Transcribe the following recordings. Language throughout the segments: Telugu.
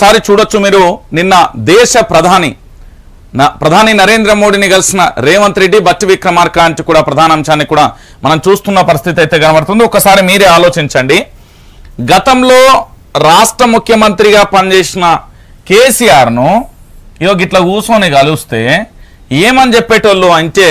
ఒకసారి చూడొచ్చు మీరు. నిన్న దేశ ప్రధాని ప్రధాని నరేంద్ర మోడీని కలిసిన రేవంత్ రెడ్డి బట్టి విక్రమార్క అంటే కూడా ప్రధాన అంశాన్ని కూడా మనం చూస్తున్న పరిస్థితి అయితే కనబడుతుంది. ఒకసారి మీరే ఆలోచించండి. గతంలో రాష్ట్ర ముఖ్యమంత్రిగా పనిచేసిన కేసీఆర్ను ఇగో గిట్ల కూర్చొని కలిస్తే ఏమని చెప్పేటోళ్ళు అంటే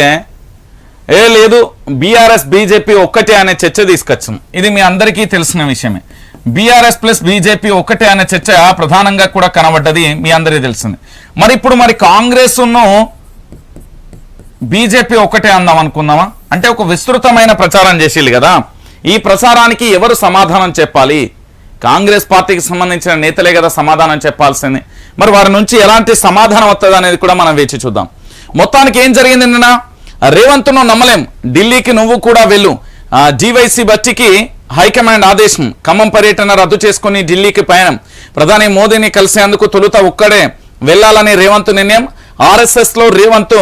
ఏ లేదు బీఆర్ఎస్ బీజేపీ ఒక్కటే అనే చర్చ తీసుకొచ్చాం. ఇది మీ అందరికీ తెలిసిన విషయమే. బీఆర్ఎస్ ప్లస్ బీజేపీ ఒకటే అనే చర్చ ప్రధానంగా కూడా కనబడ్డది మీ అందరికీ తెలిసింది. మరి ఇప్పుడు మరి కాంగ్రెస్ బీజేపీ ఒకటే అందాం అనుకుందామా? అంటే ఒక విస్తృతమైన ప్రచారం చేసేది కదా. ఈ ప్రచారానికి ఎవరు సమాధానం చెప్పాలి? కాంగ్రెస్ పార్టీకి సంబంధించిన నేతలే కదా సమాధానం చెప్పాల్సింది. మరి వారి నుంచి ఎలాంటి సమాధానం వస్తుంది అనేది కూడా మనం వేచి చూద్దాం. మొత్తానికి ఏం జరిగింది నిన్న? రేవంత్ను నమ్మలేం. ఢిల్లీకి నువ్వు కూడా వెళ్ళు. డివైసీ బట్టికి హైకమాండ్ ఆదేశం. ఖమ్మం పర్యటన రద్దు చేసుకుని ఢిల్లీకి పయనం ప్రధాని మోదీని కలిసేందుకు తొలుత ఒక్కడే వెళ్ళాలని రేవంత్ నిర్ణయం. ఆర్ఎస్ఎస్లో రేవంత్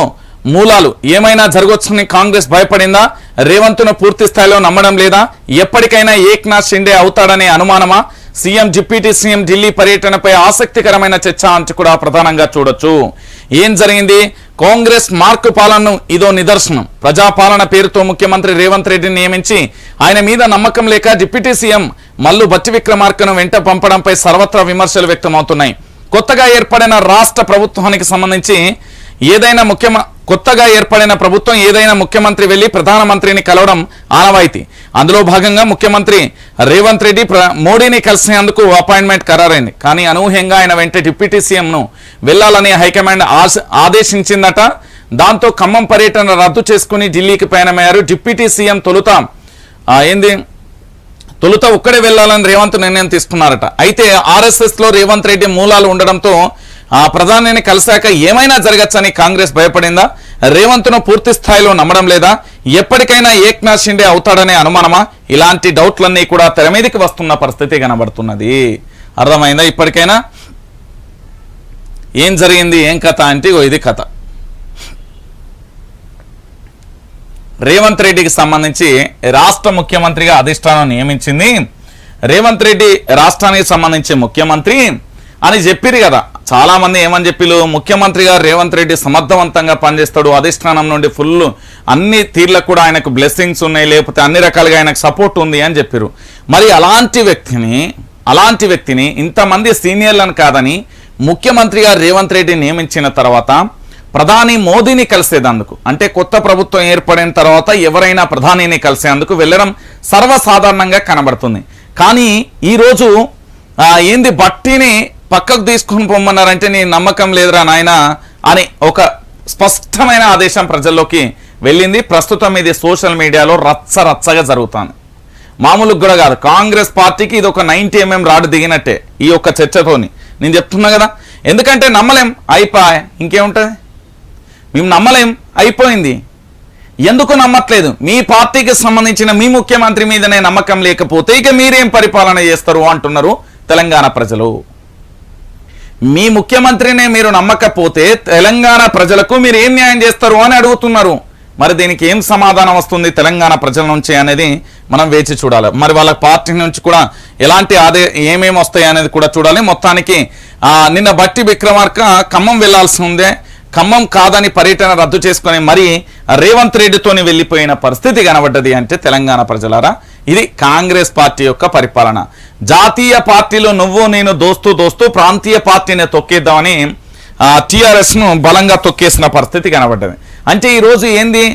మూలాలు. ఏమైనా జరగవచ్చని కాంగ్రెస్ భయపడిందా? రేవంత్ను పూర్తి స్థాయిలో నమ్మడం లేదా? ఎప్పటికైనా ఏక్నాథ్ షిండే అవుతాడనే అనుమానమా? సీఎం డిప్యూటీ సీఎం ఢిల్లీ పర్యటనపై ఆసక్తికరమైన చర్చ అంచు కూడా ప్రధానంగా చూడొచ్చు. ఏం జరిగింది? కాంగ్రెస్ మార్కు పాలనను ఇదో నిదర్శనం. ప్రజాపాలన పేరుతో ముఖ్యమంత్రి రేవంత్ రెడ్డిని నియమించి ఆయన మీద నమ్మకం లేక డిప్యూటీ సీఎం మల్లు బట్టి విక్రమార్కను వెంట పంపడంపై సర్వత్రా విమర్శలు వ్యక్తమవుతున్నాయి. కొత్తగా ఏర్పడిన రాష్ట్ర ప్రభుత్వానికి సంబంధించి ఏదైనా ముఖ్యమ కొత్తగా ఏర్పడిన ప్రభుత్వం ఏదైనా ముఖ్యమంత్రి వెళ్ళి ప్రధానమంత్రిని కలవడం ఆనవాయితీ. అందులో భాగంగా ముఖ్యమంత్రి రేవంత్ రెడ్డి ప్ర- మోడీని కలిసినందుకు అపాయింట్మెంట్ ఖరారైంది. కానీ అనూహ్యంగా ఆయన వెంట డిప్యూటీ సీఎంను వెళ్ళాలని హైకమాండ్ ఆదేశించిందట. దాంతో ఖమ్మం పర్యటన రద్దు చేసుకుని ఢిల్లీకి ప్రయాణమయ్యారు డిప్యూటీ సీఎం తొలుత. ఏంది? తొలుత ఒక్కడే వెళ్ళాలని రేవంత్ నిర్ణయం తీసుకున్నారట. అయితే ఆర్ఎస్ఎస్లో రేవంత్ రెడ్డి మూలాలు ఉండడంతో ఆ ప్రధానిని కలిశాక ఏమైనా జరగచ్చని కాంగ్రెస్ భయపడిందా? రేవంత్ను పూర్తి స్థాయిలో నమ్మడం లేదా? ఎప్పటికైనా ఏక్నాథ్ షిండే అవుతాడనే అనుమానమా? ఇలాంటి డౌట్లన్నీ కూడా తెర మీదకి వస్తున్న పరిస్థితి కనబడుతున్నది. అర్థమైందా ఇప్పటికైనా? ఏం జరిగింది? ఏం కథ అంటే ఇది కథ. రేవంత్ రెడ్డికి సంబంధించి రాష్ట్ర ముఖ్యమంత్రిగా అధిష్టానం నియమించింది. రేవంత్ రెడ్డి రాష్ట్రానికి సంబంధించి ముఖ్యమంత్రి. అని చెప్పిరు కదా. చాలా మంది ఏమని చెప్పిలు గారు రేవంత్ రెడ్డి సమర్థవంతంగా పనిచేస్తాడు. అధిష్టానం నుండి ఫుల్ అన్ని తీర్లకు కూడా ఆయనకు బ్లెస్సింగ్స్ ఉన్నాయి. లేకపోతే అన్ని రకాలుగా ఆయనకు సపోర్ట్ ఉంది అని చెప్పారు మరి అలాంటి వ్యక్తిని అలాంటి వ్యక్తిని ఇంతమంది సీనియర్లను కాదని ముఖ్యమంత్రి గారు రేవంత్ రెడ్డి నియమించిన తర్వాత ప్రధాని మోదీని కలిసేదందుకు అంటే కొత్త ప్రభుత్వం ఏర్పడిన తర్వాత ఎవరైనా ప్రధానిని కలిసేందుకు వెళ్ళడం సర్వసాధారణంగా కనబడుతుంది. కానీ ఈరోజు ఏంది బట్టిని పక్కకు తీసుకొని పొమ్మన్నారంటే నీ నమ్మకం లేదురా నాయన అని ఒక స్పష్టమైన ఆదేశం ప్రజల్లోకి వెళ్ళింది. ప్రస్తుతం ఇది సోషల్ మీడియాలో రచ్చ రచ్చగా జరుగుతాను మామూలుగా కూడా కాదు. కాంగ్రెస్ పార్టీకి ఇది ఒక నైన్టీ ఎంఎం రాడు దిగినట్టే ఈ యొక్క చర్చతోని. నేను చెప్తున్నా కదా. ఎందుకంటే నమ్మలేం? అయిపోయి. ఇంకేముంటుంది? మేము నమ్మలేం? అయిపోయింది. ఎందుకు నమ్మట్లేదు? మీ పార్టీకి సంబంధించిన మీ ముఖ్యమంత్రి మీదనే నమ్మకం లేకపోతే ఇక మీరేం పరిపాలన చేస్తారు అంటున్నారు తెలంగాణ ప్రజలు. మీ ముఖ్యమంత్రినే మీరు నమ్మకపోతే తెలంగాణ ప్రజలకు మీరు ఏం న్యాయం చేస్తారు అని అడుగుతున్నారు. మరి దీనికి ఏం సమాధానం వస్తుంది తెలంగాణ ప్రజల నుంచి అనేది మనం వేచి చూడాలి. మరి వాళ్ళ పార్టీ నుంచి కూడా ఎలాంటి ఆదే ఏమేమి వస్తాయి అనేది కూడా చూడాలి. మొత్తానికి నిన్న బట్టి విక్రమార్క ఖమ్మం వెళ్ళాల్సి ఉందే. ఖమ్మం కాదని పర్యటన రద్దు చేసుకుని మరి రేవంత్ రెడ్డితోని వెళ్ళిపోయిన పరిస్థితి కనబడ్డది అంటే తెలంగాణ ప్రజలారా. ఇది కాంగ్రెస్ పార్టీ యొక్క పరిపాలన. జాతీయ పార్టీలో నువ్వు నేను దోస్తూ దోస్తూ ప్రాంతీయ పార్టీని తొక్కేద్దామని టిఆర్ఎస్ను బలంగా తొక్కేసిన పరిస్థితి కనబడ్డది. అంటే ఈ రోజు ఏంది?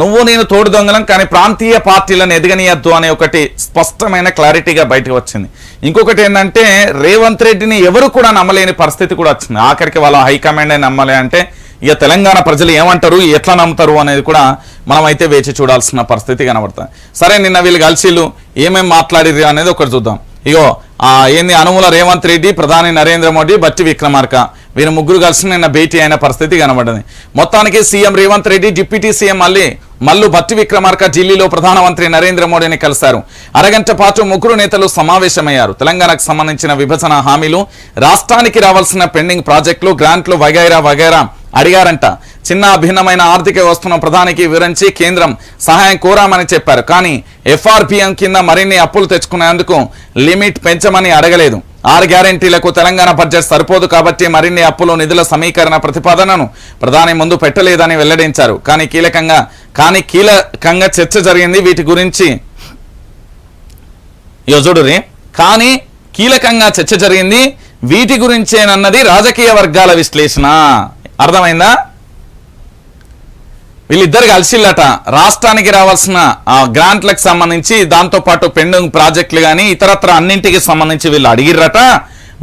నువ్వు నేను తోడు దొంగలం కానీ ప్రాంతీయ పార్టీలను ఎదగనియద్దు అనే ఒకటి స్పష్టమైన క్లారిటీగా బయటకు వచ్చింది. ఇంకొకటి ఏంటంటే రేవంత్ రెడ్డిని ఎవరు కూడా నమ్మలేని పరిస్థితి కూడా వచ్చింది. ఆఖరికి వాళ్ళ హైకమాండ్ నమ్మలే అంటే ఇక తెలంగాణ ప్రజలు ఏమంటారు ఎట్లా నమ్ముతారు అనేది కూడా మనమైతే వేచి చూడాల్సిన పరిస్థితి కనబడుతుంది సరే నిన్న వీళ్ళు కలిసిళ్ళు ఏమేమి మాట్లాడిర్రు అనేది ఒకటి చూద్దాం. ఇగో ఆ ఏంది అనుమూల రేవంత్ రెడ్డి ప్రధాని నరేంద్ర మోడీ బట్టి విక్రమార్క. వీరు ముగ్గురు కలిసి నిన్న భేటీ అయిన పరిస్థితి కనబడింది. మొత్తానికి CM Revanth Reddy deputy CM మళ్ళీ మల్లు బట్టి విక్రమార్క ఢిల్లీలో ప్రధానమంత్రి నరేంద్ర మోడీని కలిశారు. అరగంట పాటు ముగ్గురు నేతలు సమావేశమయ్యారు. తెలంగాణకు సంబంధించిన విభజన హామీలు రాష్ట్రానికి రావాల్సిన పెండింగ్ ప్రాజెక్టులు గ్రాంట్లు వగైరా వగైరా అడిగారంట. చిన్న భిన్నమైన ఆర్థిక వ్యవస్థను ప్రధానికి వివరించి కేంద్రం సహాయం కోరామని చెప్పారు. కానీ ఎఫ్ఆర్పిఎం కింద మరిన్ని అప్పులు తెచ్చుకునేందుకు లిమిట్ పెంచమని అడగలేదు. ఆరు గ్యారంటీలకు తెలంగాణ బడ్జెట్ సరిపోదు కాబట్టి మరిన్ని అప్పులు నిధుల సమీకరణ ప్రతిపాదనను ప్రధాని ముందు పెట్టలేదని వెల్లడించారు. కానీ కీలకంగా కానీ కీలకంగా చర్చ జరిగింది. వీటి గురించి యోజుడురి కానీ కీలకంగా చర్చ జరిగింది. వీటి గురించేనన్నది రాజకీయ వర్గాల విశ్లేషణ. అర్థమైందా? వీళ్ళిద్దరు కలిసిల్లట. రాష్ట్రానికి రావాల్సిన గ్రాంట్లకు సంబంధించి దాంతో పాటు పెండింగ్ ప్రాజెక్టులు కానీ ఇతరత్ర అన్నింటికి సంబంధించి వీళ్ళు అడిగిర్రట.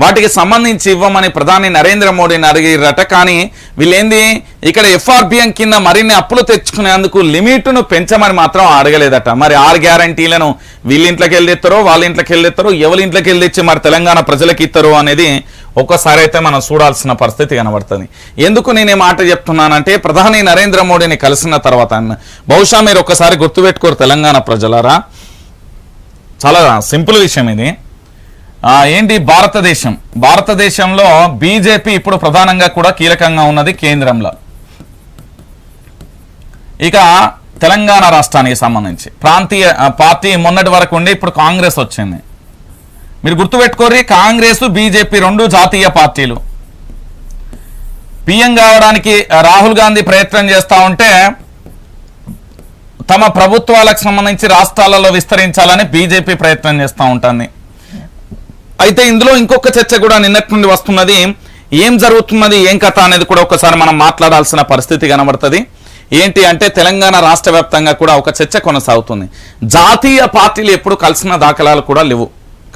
వాటికి సంబంధించి ఇవ్వమని ప్రధాని నరేంద్ర మోడీని అడిగిర్రట. కానీ వీళ్ళేంది? ఇక్కడ ఎఫ్ఆర్బిఎం కింద మరిన్ని అప్పులు తెచ్చుకునేందుకు లిమిట్ను పెంచమని మాత్రం అడగలేదట. మరి ఆరు గ్యారంటీలను వీళ్ళ ఇంట్లోకి వెళ్ళిస్తారో వాళ్ళ ఇంట్లోకి వెళ్ళిస్తారో ఎవరి ఇంట్లోకి వెళ్ళిచ్చి మరి తెలంగాణ ప్రజలకు ఇస్తారో అనేది ఒక్కసారి అయితే మనం చూడాల్సిన పరిస్థితి కనబడుతుంది. ఎందుకు నేను ఈ మాట చెప్తున్నానంటే ప్రధాని నరేంద్ర మోడీని కలిసిన తర్వాత బహుశా మీరు ఒక్కసారి గుర్తుపెట్టుకోరు తెలంగాణ ప్రజలారా? చాలా సింపుల్ విషయం ఇది. ఏంటి భారతదేశం? భారతదేశంలో బీజేపీ ఇప్పుడు ప్రధానంగా కూడా కీలకంగా ఉన్నది కేంద్రంలో. ఇక తెలంగాణ రాష్ట్రానికి సంబంధించి ప్రాంతీయ పార్టీ మొన్నటి వరకు ఉండి ఇప్పుడు కాంగ్రెస్ వచ్చింది. మీరు గుర్తుపెట్టుకోరి కాంగ్రెస్ బీజేపీ రెండు జాతీయ పార్టీలు. పిఎం కావడానికి రాహుల్ గాంధీ ప్రయత్నం చేస్తూ ఉంటే తమ ప్రభుత్వాలకు సంబంధించి రాష్ట్రాలలో విస్తరించాలని బీజేపీ ప్రయత్నం చేస్తూ ఉంటుంది. అయితే ఇందులో ఇంకొక చర్చ కూడా నిన్నటి నుండి వస్తున్నది. ఏం జరుగుతున్నది ఏం కథ అనేది కూడా ఒకసారి మనం మాట్లాడాల్సిన పరిస్థితి కనబడుతుంది. ఏంటి అంటే తెలంగాణ రాష్ట్ర వ్యాప్తంగా కూడా ఒక చర్చ కొనసాగుతుంది. జాతీయ పార్టీలు ఎప్పుడు కలిసిన దాఖలాలు కూడా లేవు.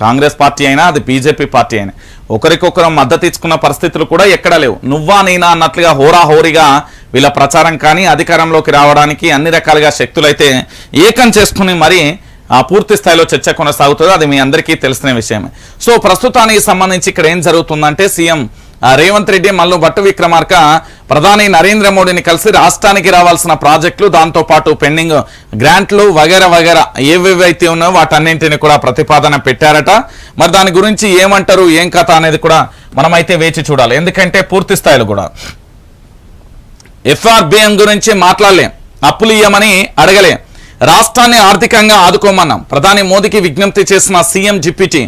కాంగ్రెస్ పార్టీ అయినా అది బీజేపీ పార్టీ అయినా. ఒకరికొకరు మద్దతు ఇచ్చుకున్న పరిస్థితులు కూడా ఎక్కడా లేవు. నువ్వా నేనా అన్నట్లుగా హోరాహోరీగా వీళ్ళ ప్రచారం కానీ అధికారంలోకి రావడానికి అన్ని రకాలుగా శక్తులైతే ఏకం చేసుకుని మరి ఆ పూర్తి స్థాయిలో చర్చ కొనసాగుతుంది అది మీ అందరికీ తెలిసిన విషయమే. సో ప్రస్తుతానికి సంబంధించి ఇక్కడ ఏం జరుగుతుందంటే సీఎం రేవంత్ రెడ్డి మల్లు భట్టు విక్రమార్క ప్రధాని నరేంద్ర మోడీని కలిసి రాష్ట్రానికి రావాల్సిన ప్రాజెక్టులు దాంతో పాటు పెండింగ్ గ్రాంట్లు వగేర వగేర ఏవేవైతే ఉన్నాయో వాటన్నింటిని కూడా ప్రతిపాదన పెట్టారట. మరి దాని గురించి ఏమంటారు ఏం కథ అనేది కూడా మనమైతే వేచి చూడాలి. ఎందుకంటే పూర్తి స్థాయిలో కూడా. ఎఫ్ఆర్బిఎం గురించి మాట్లాడలేం అప్పులు ఇయ్యమని అడగలేం. రాష్ట్రాన్ని ఆర్థికంగా ఆదుకోమన్నాం. ప్రధాని మోదీకి విజ్ఞప్తి చేసిన సీఎం జిప్పిటి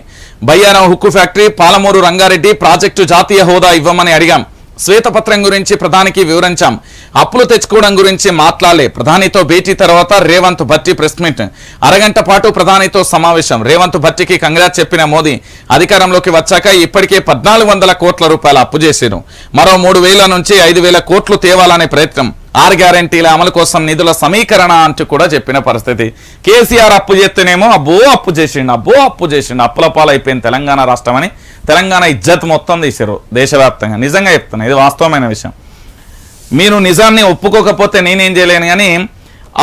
బయ్యారం హుక్కు ఫ్యాక్టరీ పాలమూరు రంగారెడ్డి ప్రాజెక్టు జాతీయ హోదా ఇవ్వమని అడిగాం. శ్వేతపత్రం గురించి ప్రధానికి వివరించాం. అప్పులు తెచ్చుకోవడం గురించి మాట్లాడలే. ప్రధానితో భేటీ తర్వాత రేవంత్ భట్టి ప్రెస్ మీట్. అరగంట పాటు ప్రధానితో సమావేశం. రేవంత్ భట్టికి కంగ్రాట్ చెప్పిన మోదీ అధికారంలోకి వచ్చాక ఇప్పటికే పద్నాలుగు వందల కోట్ల రూపాయల అప్పు చేశారు. మరో మూడు వేల నుంచి ఐదు వేల కోట్లు తేవాలనే ప్రయత్నం. ఆర్ గ్యారంటీల అమలు కోసం నిధుల సమీకరణ అంటూ కూడా చెప్పిన పరిస్థితి. కేసీఆర్ అప్పు చేస్తేనేమో అబ్బో అప్పు చేసిండు అబ్బో అప్పు చేసిండు అప్పుల పాలైపోయింది తెలంగాణ రాష్ట్రం అని తెలంగాణ ఇజ్జత్ మొత్తం తీశారు దేశవ్యాప్తంగా. నిజంగా చెప్తున్నా ఇది వాస్తవమైన విషయం. మీరు నిజాన్ని ఒప్పుకోకపోతే నేనేం చేయలేను కానీ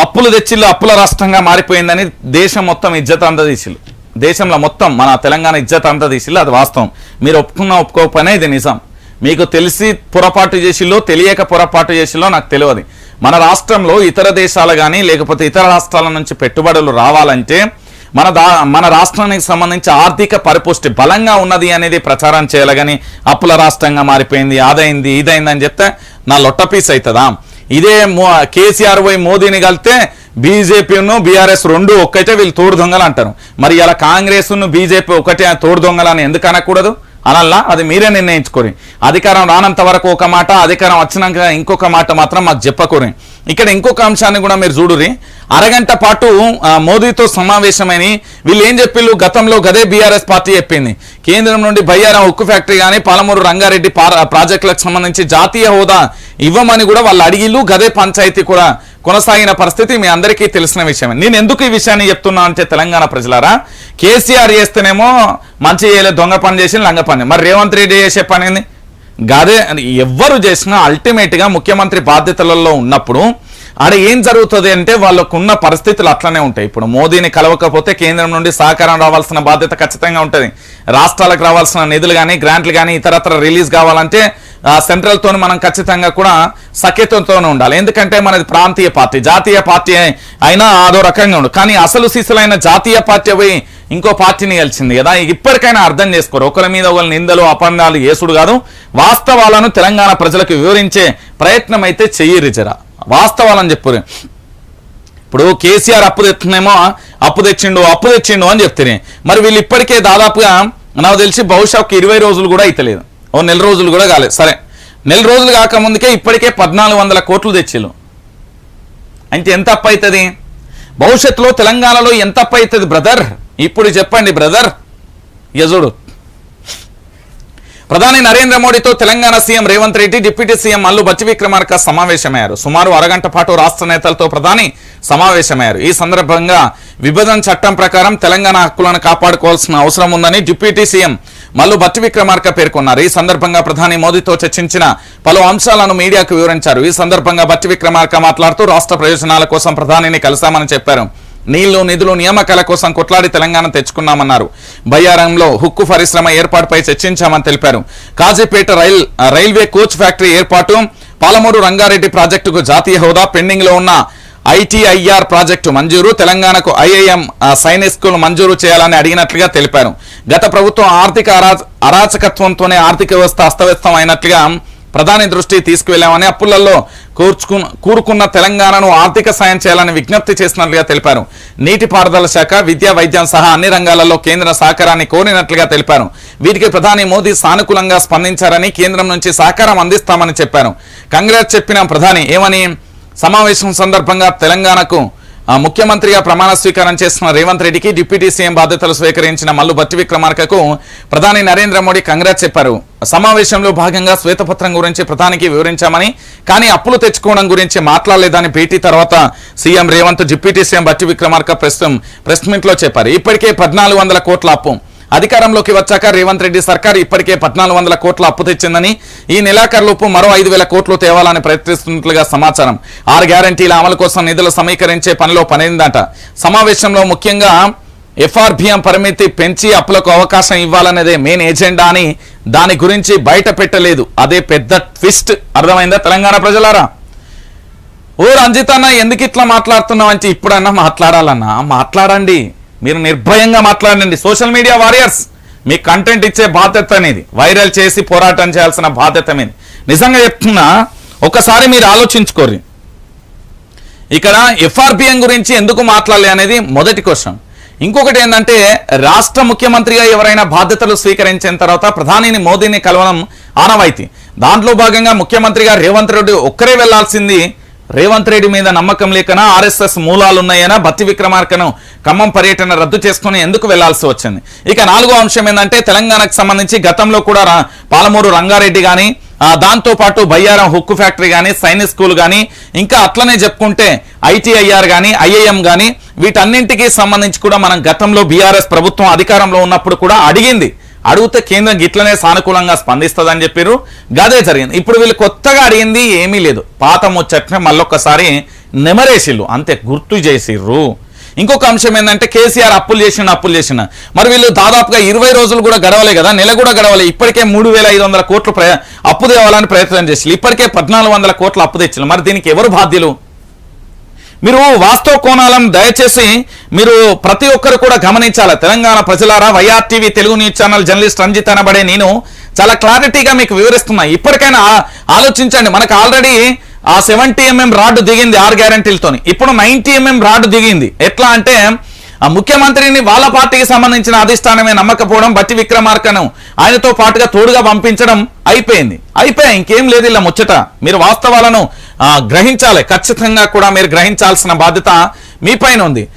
అప్పులు తెచ్చిళ్ళు అప్పుల రాష్ట్రంగా మారిపోయిందని దేశం మొత్తం ఇజ్జత్ అందదీసిళ్ళు దేశంలో మొత్తం మన తెలంగాణ ఇజ్జత్ అందదీసిళ్ళు అది వాస్తవం. మీరు ఒప్పుకున్నా ఒప్పుకోకపోయినా ఇది నిజం. మీకు తెలిసి పొరపాటు చేసిలో తెలియక పొరపాటు చేసిలో నాకు తెలియదు. మన రాష్ట్రంలో ఇతర దేశాలు కానీ లేకపోతే ఇతర రాష్ట్రాల నుంచి పెట్టుబడులు రావాలంటే మన దా మన రాష్ట్రానికి సంబంధించి ఆర్థిక పరిపుష్టి బలంగా ఉన్నది అనేది ప్రచారం చేయాలి కానీ అప్పుల రాష్ట్రంగా మారిపోయింది అదైంది ఇదైంది అని చెప్తే నా లొట్ట పీస్ అవుతుందా ఇదే కేసీఆర్ పోయి మోదీని కలిస్తే బీజేపీను బీఆర్ఎస్ రెండు ఒక్కటే వీళ్ళు తోడు దొంగలు అంటారు. మరి ఇలా కాంగ్రెస్ను బీజేపీ ఒకటే తోడు దొంగలని అని ఎందుకు అనకూడదు? అనల్లా? అది మీరే నిర్ణయించుకోరి. అధికారం రానంత వరకు ఒక మాట అధికారం వచ్చినాక ఇంకొక మాట మాత్రం మాకు చెప్పకూరి. ఇక్కడ ఇంకొక అంశాన్ని కూడా మీరు చూడురి. అరగంట పాటు మోదీతో సమావేశమైన వీళ్ళు ఏం చెప్పిళ్ళు? గతంలో గదే బీఆర్ఎస్ పార్టీ చెప్పింది. కేంద్రం నుండి బయ్యారం ఉక్కు ఫ్యాక్టరీ కానీ పాలమూరు రంగారెడ్డి ప్రాజెక్టులకు సంబంధించి జాతీయ హోదా ఇవ్వమని కూడా వాళ్ళు అడిగిళ్ళు. గదే పంచాయతీ కూడా కొనసాగిన పరిస్థితి మీ అందరికీ తెలిసిన విషయమే. నేను ఎందుకు ఈ విషయాన్ని చెప్తున్నా అంటే తెలంగాణ ప్రజలారా కేసీఆర్ చేస్తేనేమో మంచి చేయలేదు దొంగ పని చేసి లంగ పని. మరి రేవంత్ రెడ్డి చేసే పని ఏంది? గదే ఎవ్వరు చేసినా అల్టిమేట్గా ముఖ్యమంత్రి బాధ్యతలలో ఉన్నప్పుడు ఆడ ఏం జరుగుతుంది అంటే వాళ్ళకున్న పరిస్థితులు అట్లనే ఉంటాయి. ఇప్పుడు మోదీని కలవకపోతే కేంద్రం నుండి సహకారం రావాల్సిన బాధ్యత ఖచ్చితంగా ఉంటుంది. రాష్ట్రాలకు రావాల్సిన నిధులు కానీ గ్రాంట్లు కానీ ఇతరత్ర రిలీజ్ కావాలంటే సెంట్రల్తో మనం ఖచ్చితంగా కూడా సఖ్యతంతోనే ఉండాలి. ఎందుకంటే మనది ప్రాంతీయ పార్టీ జాతీయ పార్టీ అయినా అదో రకంగా ఉండు. కానీ అసలు సిసలైన జాతీయ పార్టీ పోయి ఇంకో పార్టీని గెలిచింది కదా? ఇప్పటికైనా అర్థం చేసుకోరు. ఒకరి మీద ఒకరి నిందలు అపందాలు ఏసుడు కాదు. వాస్తవాలను తెలంగాణ ప్రజలకు వివరించే ప్రయత్నం అయితే చెయ్యరు జరా. వాస్తవాలని చెప్పురు ఇప్పుడు కేసీఆర్ అప్పు తెచ్చినేమో అప్పు తెచ్చిండు అప్పు తెచ్చిండు అని చెప్తేనే. మరి వీళ్ళు ఇప్పటికే దాదాపుగా నాకు తెలిసి బహుశా ఒక ఇరవై రోజులు కూడా అయితలేదు. ఓ నెల రోజులు కూడా కాలేదు. సరే నెల రోజులు కాకముందుకే ఇప్పటికే పద్నాలుగు వందల కోట్లు తెచ్చిళ్ళు. అంటే ఎంత అప్పు అవుతుంది భవిష్యత్తులో తెలంగాణలో ఎంత అప్పు అవుతుంది బ్రదర్? ఇప్పుడు చెప్పండి బ్రదర్. యజుడు ప్రధాని నరేంద్ర మోడీతో Telangana CM Revanth Reddy deputy CM Allu బచ్చి విక్రమార్క సమావేశమయ్యారు. సుమారు అరగంట పాటు రాష్ట్ర నేతలతో ప్రధాని సమావేశమయ్యారు. ఈ సందర్భంగా విభజన చట్టం ప్రకారం తెలంగాణ హక్కులను కాపాడుకోవాల్సిన అవసరం ఉందని డిప్యూటీ సీఎం మల్లు బట్టి విక్రమార్క పేర్కొన్నారు. ఈ సందర్భంగా ప్రధాని మోదీతో చర్చించిన పలు అంశాలను మీడియాకు వివరించారు. ఈ సందర్భంగా బట్టి విక్రమార్క మాట్లాడుతూ రాష్ట్ర ప్రయోజనాల కోసం ప్రధానిని కలిశామని చెప్పారు. నీళ్ళు నిధులు నియామకాల కోసం కొట్లాడి తెలంగాణ తెచ్చుకున్నామన్నారు. బయ్యారంలో హుక్కు పరిశ్రమ ఏర్పాటుపై చర్చించామని తెలిపారు. Kazipet rail railway coach factory ఏర్పాటు పాలమూరు రంగారెడ్డి ప్రాజెక్టుకు జాతీయ హోదా పెండింగ్లో ఉన్న ఐటీఐఆర్ ప్రాజెక్టు మంజూరు తెలంగాణకు ఐఐఎం సైనిక్ స్కూల్ మంజూరు చేయాలని అడిగినట్లుగా తెలిపారు. గత ప్రభుత్వం ఆర్థిక అరాచకత్వంతోనే ఆర్థిక వ్యవస్థ అస్తవ్యస్తం అయినట్లుగా ప్రధాని దృష్టి తీసుకువెళ్ళామని అప్పులలో కూర్చుకున్న కూరుకున్న తెలంగాణను ఆర్థిక సాయం చేయాలని విజ్ఞప్తి చేసినట్లుగా తెలిపారు. నీటిపారుదల శాఖ విద్యా వైద్యం సహా అన్ని రంగాలలో కేంద్ర సహకారాన్ని కోరినట్లుగా తెలిపారు. వీటికి ప్రధాని మోదీ సానుకూలంగా స్పందించారని కేంద్రం నుంచి సహకారం అందిస్తామని చెప్పారు. కాంగ్రెస్ చెప్పిన ప్రధాని ఏమని? సమావేశం సందర్భంగా తెలంగాణకు ముఖ్యమంత్రిగా ప్రమాణ స్వీకారం చేసిన రేవంత్ రెడ్డికి డిప్యూటీ సీఎం బాధ్యతలు స్వీకరించిన మల్లు బట్టి విక్రమార్కకు ప్రధాని నరేంద్ర మోడీ కంగ్రాట్స్ చెప్పారు. సమావేశంలో భాగంగా శ్వేతపత్రం గురించి ప్రధానికి వివరించామని కానీ అప్పులు తెచ్చుకోవడం గురించి మాట్లాడలేదని భేటీ తర్వాత సీఎం రేవంత్ డిప్యూటీ సీఎం బట్టి విక్రమార్క ప్రస్తుతం ప్రెస్ మీట్లో చెప్పారు. ఇప్పటికే పద్నాలుగు వందల కోట్ల అప్పు అధికారంలోకి వచ్చాక రేవంత్ రెడ్డి సర్కార్ ఇప్పటికే పద్నాలుగు వందల కోట్ల అప్పు తెచ్చిందని ఈ నెలాఖరులోపు మరో ఐదు వేల కోట్లు తేవాలని ప్రయత్నిస్తున్నట్లుగా సమాచారం. ఆరు గ్యారంటీల అమలు కోసం నిధులు సమీకరించే పనిలో పనైందట. సమావేశంలో ముఖ్యంగా ఎఫ్ఆర్బిఎం పరిమితి పెంచి అప్పులకు అవకాశం ఇవ్వాలనేదే మెయిన్ ఎజెండా అని దాని గురించి బయట పెట్టలేదు. అదే పెద్ద ట్విస్ట్. అర్థమైందా తెలంగాణ ప్రజలారా? ఓ రంజిత్ అన్న ఎందుకు ఇట్లా మాట్లాడుతున్నావు అంటే ఇప్పుడన్నా మాట్లాడాలన్నా? మాట్లాడండి. మీరు నిర్భయంగా మాట్లాడండి. సోషల్ మీడియా వారియర్స్ మీ కంటెంట్ ఇచ్చే బాధ్యత అనేది వైరల్ చేసి పోరాటం చేయాల్సిన బాధ్యత మీద. నిజంగా చెప్తున్నా ఒకసారి మీరు ఆలోచించుకోరు ఇక్కడ ఎఫ్ఆర్బిఎం గురించి ఎందుకు మాట్లాడాలి అనేది మొదటి క్వశ్చన్. ఇంకొకటి ఏంటంటే రాష్ట్ర ముఖ్యమంత్రిగా ఎవరైనా బాధ్యతలు స్వీకరించిన తర్వాత ప్రధానిని మోదీని కలవడం ఆనవాయితీ. దాంట్లో భాగంగా ముఖ్యమంత్రిగా రేవంత్ రెడ్డి ఒక్కరే వెళ్ళాల్సింది రేవంత్ రెడ్డి మీద నమ్మకం లేకనా ఆర్ఎస్ఎస్ మూలాలున్నాయనా? ఉన్నాయనా విక్రమార్కను ఖమ్మం పర్యటన రద్దు చేసుకుని ఎందుకు వెళ్ళాల్సి వచ్చింది? ఇక నాలుగో అంశం ఏంటంటే తెలంగాణకు సంబంధించి గతంలో కూడా రా- పాలమూరు రంగారెడ్డి కానీ దాంతోపాటు బయ్యారం హుక్కు ఫ్యాక్టరీ కానీ సైనిక్ స్కూల్ కానీ ఇంకా అట్లనే చెప్పుకుంటే ఐటీఐఆర్ కానీ ఐఐఎం కానీ వీటన్నింటికి సంబంధించి కూడా మనం గతంలో బీఆర్ఎస్ ప్రభుత్వం అధికారంలో ఉన్నప్పుడు కూడా అడిగింది. అడిగితే కేంద్రం గిట్లనే సానుకూలంగా స్పందిస్తుందని చెప్పారు గదే జరిగింది. ఇప్పుడు వీళ్ళు కొత్తగా అడిగింది ఏమీ లేదు. పాత ముచ్చట్నే మళ్ళొక్కసారి నెమరేసిల్లు అంతే గుర్తు చేసిర్రు. ఇంకొక అంశం ఏంటంటే కేసీఆర్ అప్పులు చేసిన అప్పులు చేసిన మరి వీళ్ళు దాదాపుగా ఇరవై రోజులు కూడా గడవలే కదా? నెల కూడా గడవలే. ఇప్పటికే మూడు వేల ఐదు వందల కోట్లు అప్పు తేవాలని ప్రయత్నం చేసి ఇప్పటికే పద్నాలుగు వందల అప్పు తెచ్చిన మరి దీనికి ఎవరు బాధ్యులు? మీరు వాస్తవ కోణాలను దయచేసి మీరు ప్రతి ఒక్కరు కూడా గమనించాలి. తెలంగాణ ప్రజలారా Y R TV Telugu news channel journalist Ranjith అనబడే నేను చాలా క్లారిటీగా మీకు వివరిస్తున్నా. ఇప్పటికైనా ఆలోచించండి. మనకు ఆల్రెడీ ఆ సెవెంటీ ఎంఎం రాడ్ దిగింది ఆరు గ్యారంటీలతోని. ఇప్పుడు నైన్టీ ఎంఎం రాడ్ దిగింది. ఎట్లా అంటే ఆ ముఖ్యమంత్రిని వాళ్ళ పార్టీకి సంబంధించిన అధిష్టానమే నమ్మకపోవడం బట్టి విక్రమార్కను ఆయనతో పాటుగా తోడుగా పంపించడం అయిపోయింది. అయిపోయాయి ఇంకేం లేదు ఇలా ముచ్చట. మీరు వాస్తవాలను గ్రహించాలి. ఖచ్చితంగా కూడా మీరు గ్రహించాల్సిన బాధ్యత మీ పైన ఉంది.